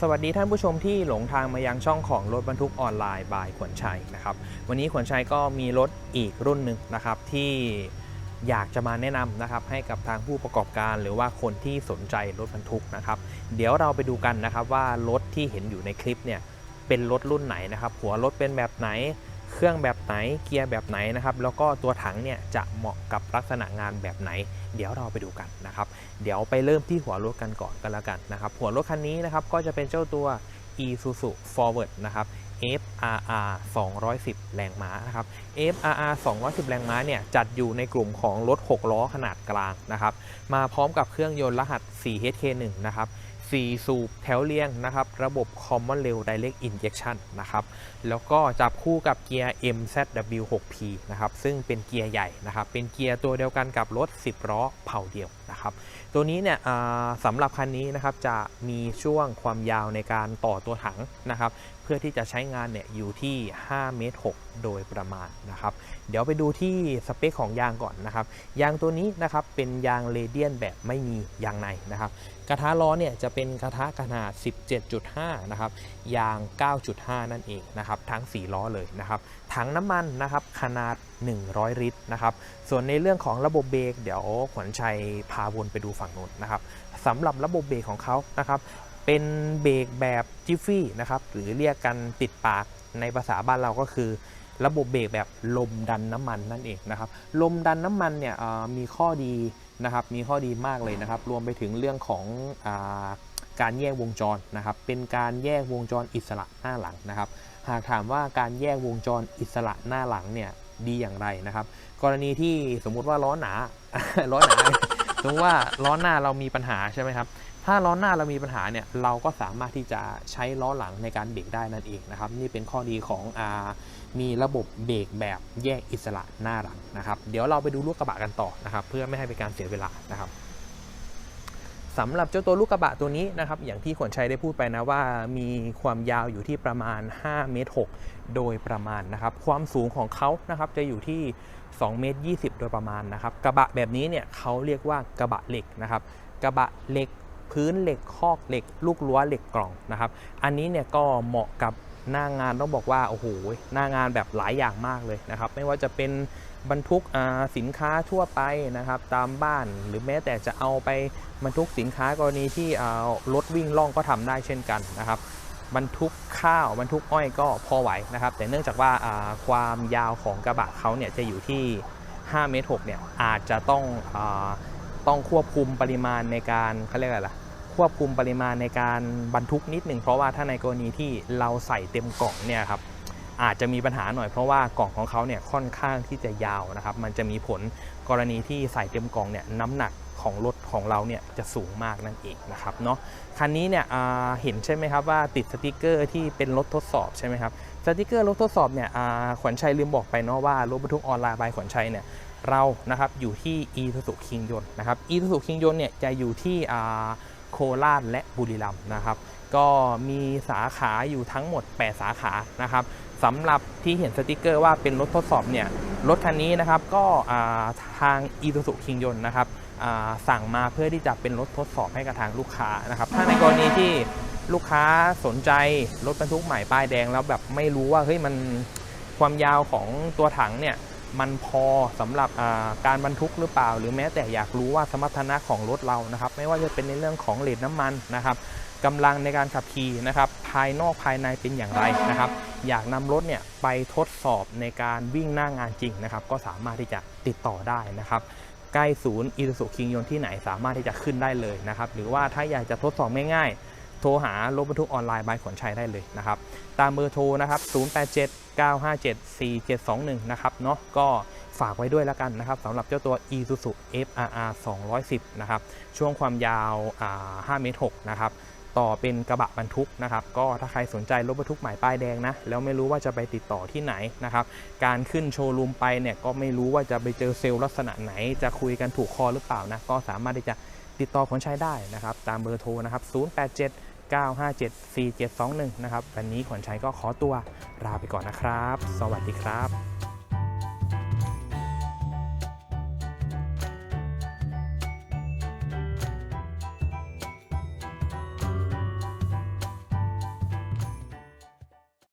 สวัสดีท่านผู้ชมที่หลงทางมายังช่องของรถบรรทุกออนไลน์บายขวัญชัยนะครับวันนี้ขวัญชัยก็มีรถอีกรุ่นหนึ่งนะครับที่อยากจะมาแนะนำนะครับให้กับทางผู้ประกอบการหรือว่าคนที่สนใจรถบรรทุกนะครับเดี๋ยวเราไปดูกันนะครับว่ารถที่เห็นอยู่ในคลิปเนี่ยเป็นรถรุ่นไหนนะครับหัวรถเป็นแบบไหน เครื่องแบบไหนเกียร์แบบไหนนะครับแล้วก็ตัวถังเนี่ยจะเหมาะกับลักษณะงานแบบไหน เดี๋ยวเราไปดูกันนะครับเดี๋ยวไปเริ่มที่หัวรถกันก่อนกันแล้วกันนะครับหัวรถคันนี้นะครับก็จะเป็นเจ้าตัว Isuzu Forward นะครับ FRR 210 แรงม้านะครับ FRR 210 แรงม้าเนี่ยจัดอยู่ในกลุ่มของรถ 6 ล้อขนาดกลางนะครับมาพร้อมกับเครื่องยนต์รหัส 4HK1 นะครับ 4 สูบแถวเรียงนะครับ ระบบ Common Rail Direct Injection นะครับ แล้วก็จับคู่กับเกียร์ MZW6P นะครับ ซึ่งเป็นเกียร์ใหญ่นะครับ เป็นเกียร์ตัวเดียวกันกับรถ 10 ล้อเผาเดียวนะครับ ตัวนี้เนี่ยสำหรับคันนี้นะครับจะมีช่วงความยาวในการต่อตัวถังนะครับ เพื่อที่จะใช้งานเนี่ยอยู่ที่ 5 เมตร 6 โดยประมาณนะครับ เดี๋ยวไปดูที่สเปคของยางก่อนนะครับ ยางตัวนี้นะครับเป็นยางเรเดียนแบบไม่มียางในนะครับ กระทะล้อเนี่ยจะเป็นกระทะขนาด 17.5 นะครับ ยาง 9.5 นั่นเองนะครับ ทั้ง 4 ล้อเลยนะครับ ถังน้ำมันนะครับขนาด 100 ลิตรนะครับ ส่วนในเรื่องของระบบเบรกเดี๋ยวขวัญชัยพาวนไปดูฝั่งนู้นนะครับสำหรับระบบเบรกของเขานะครับ เป็นเบรกแบบจิฟฟี่นะครับ หรือเรียกกันติดปากในภาษาบ้านเราก็คือระบบเบรกแบบลมดันน้ำมันนั่นเองนะครับ ลมดันน้ำมันเนี่ยมีข้อดีนะครับ มีข้อดีมากเลยนะครับ รวมไปถึงเรื่องของอการแยกวงจรนะครับ เป็นการแยกวงจรอิสระหน้าหลังนะครับ หากถามว่าการแยกวงจรอิสระหน้าหลังเนี่ยดีอย่างไรนะครับ กรณีที่สมมุติว่าล้อหนา ล้อหนา มมติว่าล้อหน้าเรามีปัญหาใช่ไหมครับ ถ้าล้อหน้าเรามีปัญหาเนี่ยเราก็สามารถที่จะใช้ล้อหลังในการเบรกได้นั่นเองนะครับ นี่เป็นข้อดีของอามีระบบเบรกแบบแยกอิสระหน้าหลังนะครับ เดี๋ยวเราไปดูลูกกระบะกันต่อนะครับ เพื่อไม่ให้เป็นการเสียเวลานะครับ สำหรับเจ้าตัวลูกกระบะตัวนี้นะครับอย่างที่ขวัญชัยได้พูดไปนะว่า มีความยาวอยู่ที่ประมาณ5เมตร6โดยประมาณนะครับความสูงของเขานะครับจะอยู่ที่2เมตร20 โดยประมาณนะครับกระบะแบบนี้เนี่ยเขาเรียกว่ากระบะเหล็กนะครับกระบะเหล็กพื้นเหล็กคอกเหล็ก ลูกรั้วเหล็กกล่องนะครับอันนี้เนี่ยก็เหมาะกับหน้างานต้องบอกว่าโอ้โหหน้างานแบบหลายอย่างมากเลยนะครับไม่ว่าจะเป็น บรรทุกสินค้าทั่วไปนะครับ ตามบ้านหรือแม้แต่จะเอาไปบรรทุกสินค้ากรณีที่รถวิ่งล่องก็ทำได้เช่นกันนะครับบรรทุกข้าวบรรทุกอ้อยก็พอไหวนะครับ แต่เนื่องจากว่าความยาวของกระบะเขาเนี่ยจะอยู่ที่ 5 เมตร6เนี่ยอาจจะต้องอต้องควบคุมปริมาณในการเขาเรียกอะไรล่ะควบคุมปริมาณในการบรรทุกนิดหนึ่งเพราะว่าถ้าในกรณีที่เราใส่เต็มกล่องเนี่ยครับ อาจจะมีปัญหาหน่อยเพราะว่ากล่องของเขาเนี่ยค่อนข้างที่จะยาวนะครับ มันจะมีผลกรณีที่ใส่เต็มกล่องเนี่ยน้ำหนักของรถของเราเนี่ยจะสูงมากนั่นเองนะครับเนาะคันนี้เนี่ยเห็นใช่ไหมครับว่าติดสติกเกอร์ที่เป็นรถทดสอบใช่ไหมครับสติกเกอร์รถทดสอบเนี่ยขวัญชัยลืมบอกไปเนาะว่ารถบรรทุกออนไลน์บายขวัญชัยเนี่ยเรานะครับอยู่ที่ e s u z u King ยนนะครับ e s u z u King ยนเนี่ยจะอยู่ที่โคราชและบุรีรัมย์นะครับก็มีสาขาอยู่ทั้งหมด 8 สาขานะครับ สำหรับที่เห็นสติกเกอร์ว่าเป็นรถทดสอบเนี่ยรถคันนี้นะครับก็ทาง e s u z u King ยนนะครับสั่งมาเพื่อที่จะเป็นรถทดสอบให้กับทางลูกค้านะครับถ้าในกรณีที่ลูกค้าสนใจรถบรรทุกใหม่ป้ายแดงแล้วแบบไม่รู้ว่าเฮ้ยมันความยาวของตัวถังเนี่ยมันพอสำหรับการบรรทุกหรือเปล่า หรือแม้แต่อยากรู้ว่าสมรรถนะของรถเรานะครับ ไม่ว่าจะเป็นในเรื่องของเลนน้ำมันนะครับ กำลังในการขับขี่นะครับภายนอกภายในเป็นอย่างไรนะครับ อยากนำรถเนี่ยไปทดสอบในการวิ่งหน้างานจริงนะครับ ก็สามารถที่จะติดต่อได้นะครับใกล้ศูนย์อีซูซูคิงยนที่ไหนสามารถที่จะขึ้นได้เลยนะครับ หรือว่าถ้าอยากจะทดสอบง่ายๆ โทรหารถบรรทุกออนไลน์บายขนชัยได้เลยนะครับ ตามเบอร์โทรนะครับ 087 957 4721 นะครับเนาะก็ฝากไว้ด้วยแล้วกันนะครับสำหรับเจ้าตัว Isuzu FRR 210 นะครับ ช่วงความยาวอ่า5เมตร 6 นะครับ ต่อเป็นกระบะบรรทุกนะครับ ก็ถ้าใครสนใจรถบรรทุกหม่ป้ายแดงนะ แล้วไม่รู้ว่าจะไปติดต่อที่ไหนนะครับ การขึ้นโชว์รูมไปเนี่ยก็ไม่รู้ว่าจะไปเจอเซลล์ลักษณะไหน จะคุยกันถูกคอหรือเปล่านะ ก็สามารถที่จะติดต่อคนใช้ได้นะครับ ตามเบอร์โทรนะครับ 087 957 4721 นะครับ วันนี้ขวัญชัยก็ขอตัวลาไปก่อนนะครับ สวัสดีครับ